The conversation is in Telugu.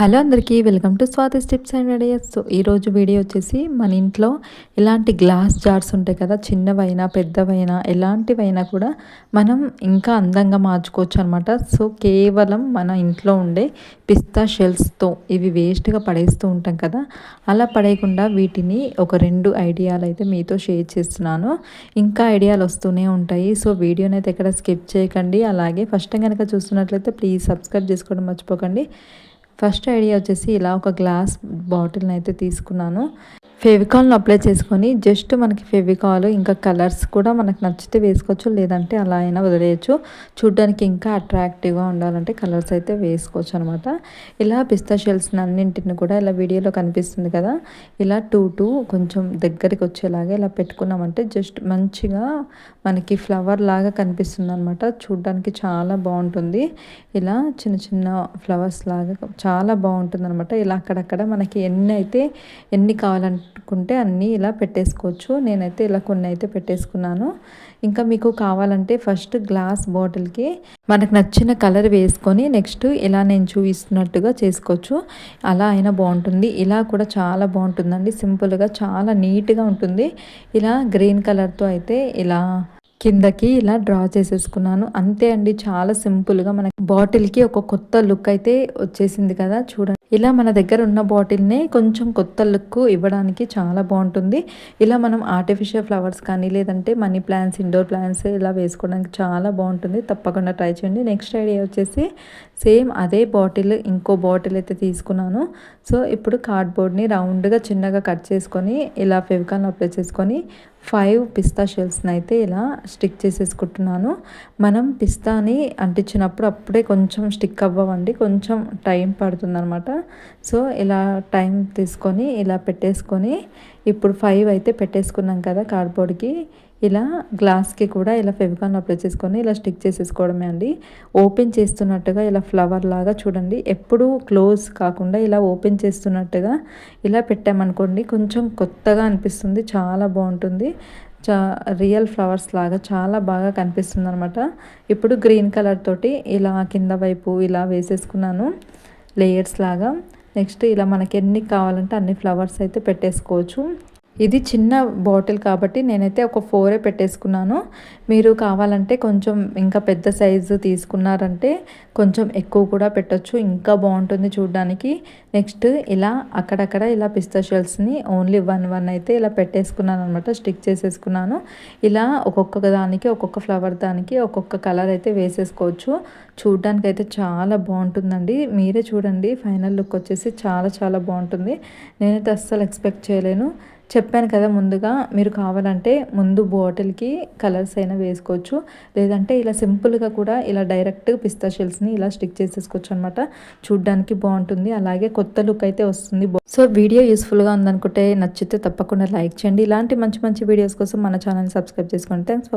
హలో అందరికీ welcome to Swathi tips and ideas. So ఈరోజు వీడియో వచ్చేసి మన ఇంట్లో ఇలాంటి గ్లాస్ జార్స్ ఉంటాయి కదా చిన్నవైనా పెద్దవైనా ఎలాంటివైనా కూడా మనం ఇంకా అందంగా మార్చుకోవచ్చు అనమాట సో కేవలం మన ఇంట్లో ఉండే పిస్తా షెల్స్తో ఇవి వేస్ట్గా పడేస్తూ ఉంటాం కదా అలా పడేయకుండా వీటిని ఒక రెండు ఐడియాలు అయితే మీతో షేర్ చేస్తున్నాను. ఇంకా ఐడియాలు వస్తూనే ఉంటాయి. సో వీడియోని అయితే ఎక్కడ స్కిప్ చేయకండి. అలాగే ఫస్ట్ కనుక చూస్తున్నట్లయితే ప్లీజ్ సబ్స్క్రైబ్ చేసుకోవడం మర్చిపోకండి. ఫస్ట్ ఐడియా వచ్చేసి ఇలా ఒక గ్లాస్ బాటిల్ని అయితే తీసుకున్నాను. ఫెవికాల్ని అప్లై చేసుకొని జస్ట్ మనకి ఫెవికాల్ ఇంకా కలర్స్ కూడా మనకు నచ్చితే వేసుకోవచ్చు లేదంటే అలా అయినా వదిలేయచ్చు. చూడ్డానికి ఇంకా అట్రాక్టివ్గా ఉండాలంటే కలర్స్ అయితే వేసుకోవచ్చు అనమాట ఇలా పిస్తా షెల్స్ని అన్నింటిని కూడా ఇలా వీడియోలో కనిపిస్తుంది కదా ఇలా టూ టూ కొంచెం దగ్గరికి వచ్చేలాగా ఇలా పెట్టుకున్నామంటే జస్ట్ మంచిగా మనకి ఫ్లవర్ లాగా కనిపిస్తుంది అనమాట చూడ్డానికి చాలా బాగుంటుంది. ఇలా చిన్న చిన్న ఫ్లవర్స్ లాగా చాలా బాగుంటుంది అనమాట ఇలా అక్కడక్కడ మనకి ఎన్ని అయితే ఎన్ని కావాలనుకుంటే అన్నీ ఇలా పెట్టేసుకోవచ్చు. నేనైతే ఇలా కొన్ని అయితే పెట్టేసుకున్నాను. ఇంకా మీకు కావాలంటే ఫస్ట్ గ్లాస్ బాటిల్కి మనకు నచ్చిన కలర్ వేసుకొని నెక్స్ట్ ఇలా నేను చూపిస్తున్నట్టుగా చేసుకోవచ్చు. అలా అయినా బాగుంటుంది. ఇలా కూడా చాలా బాగుంటుందండి. సింపుల్గా చాలా నీట్గా ఉంటుంది. ఇలా గ్రీన్ కలర్తో అయితే ఇలా కిందకి ఇలా డ్రా చేసేసుకున్నాను. అంతే అండి చాలా సింపుల్గా మనకి బాటిల్కి ఒక కొత్త లుక్ అయితే వచ్చేసింది కదా చూడండి. ఇలా మన దగ్గర ఉన్న బాటిల్ని కొంచెం కొత్త లుక్ ఇవ్వడానికి చాలా బాగుంటుంది. ఇలా మనం ఆర్టిఫిషియల్ ఫ్లవర్స్ కానీ లేదంటే మనీ ప్లాంట్స్ ఇండోర్ ప్లాంట్స్ ఇలా వేసుకోవడానికి చాలా బాగుంటుంది. తప్పకుండా ట్రై చేయండి. నెక్స్ట్ ఐడియా వచ్చేసి సేమ్ అదే బాటిల్ ఇంకో బాటిల్ అయితే తీసుకున్నాను. సో ఇప్పుడు కార్డ్బోర్డ్ని రౌండ్గా చిన్నగా కట్ చేసుకొని ఇలా ఫెవికాన్ అప్లై చేసుకొని ఫైవ్ పిస్తా షెల్స్ని అయితే ఇలా స్టిక్ చేసేసుకుంటున్నాను. మనం పిస్తాని అంటించినప్పుడు అప్పుడే కొంచెం స్టిక్ అవ్వవండి. కొంచెం టైం పడుతుంది అనమాట సో ఇలా టైం తీసుకొని ఇలా పెట్టేసుకొని ఇప్పుడు ఫైవ్ అయితే పెట్టేసుకున్నాం కదా కార్డ్బోర్డ్కి. ఇలా గ్లాస్కి కూడా ఇలా ఫెవికాన్ అప్లై చేసుకొని ఇలా స్టిక్ చేసేసుకోవడమే అండి. ఓపెన్ చేస్తున్నట్టుగా ఇలా ఫ్లవర్ లాగా చూడండి. ఎప్పుడూ క్లోజ్ కాకుండా ఇలా ఓపెన్ చేస్తున్నట్టుగా ఇలా పెట్టామనుకోండి కొంచెం కొత్తగా అనిపిస్తుంది చాలా బాగుంటుంది. చా రియల్ ఫ్లవర్స్ లాగా చాలా బాగా కనిపిస్తుంది అనమాట ఇప్పుడు గ్రీన్ కలర్ తోటి ఇలా కింద వైపు ఇలా వేసేసుకున్నాను. లేయర్స్ లాగా. నెక్స్ట్ ఇలా మనకి ఎన్ని కావాలంటే అన్ని ఫ్లవర్స్ అయితే పెట్టేసుకోవచ్చు. ఇది చిన్న బాటిల్ కాబట్టి నేనైతే ఒక ఫోరే పెట్టేసుకున్నాను. మీరు కావాలంటే కొంచెం ఇంకా పెద్ద సైజు తీసుకున్నారంటే కొంచెం ఎక్కువ కూడా పెట్టచ్చు. ఇంకా బాగుంటుంది చూడడానికి. నెక్స్ట్ ఇలా అక్కడక్కడ ఇలా పిస్తా షెల్స్ని ఓన్లీ వన్ వన్ అయితే ఇలా పెట్టేసుకున్నాను అనమాట స్టిక్ చేసేసుకున్నాను. ఇలా ఒక్కొక్క దానికి ఒక్కొక్క ఫ్లవర్ దానికి ఒక్కొక్క కలర్ అయితే వేసేసుకోవచ్చు. చూడడానికి అయితే చాలా బాగుంటుందండి. మీరే చూడండి. ఫైనల్ లుక్ వచ్చేసి చాలా చాలా బాగుంటుంది. నేనైతే అస్సలు ఎక్స్పెక్ట్ చేయలేను. చెప్పాను కదా ముందుగా మీరు కావాలంటే ముందు బాటిల్కి కలర్స్ అయినా వేసుకోవచ్చు. లేదంటే ఇలా సింపుల్గా కూడా ఇలా డైరెక్ట్ పిస్తా షెల్స్ని ఇలా స్టిక్ చేసేసుకోవచ్చు అనమాట చూడ్డానికి బాగుంటుంది. అలాగే కొత్త లుక్ అయితే వస్తుంది. సో వీడియో యూస్ఫుల్గా ఉందనుకుంటే నచ్చితే తప్పకుండా లైక్ చేయండి. ఇలాంటి మంచి మంచి వీడియోస్ కోసం మన ఛానల్ని సబ్స్క్రైబ్ చేసుకోండి. థ్యాంక్స్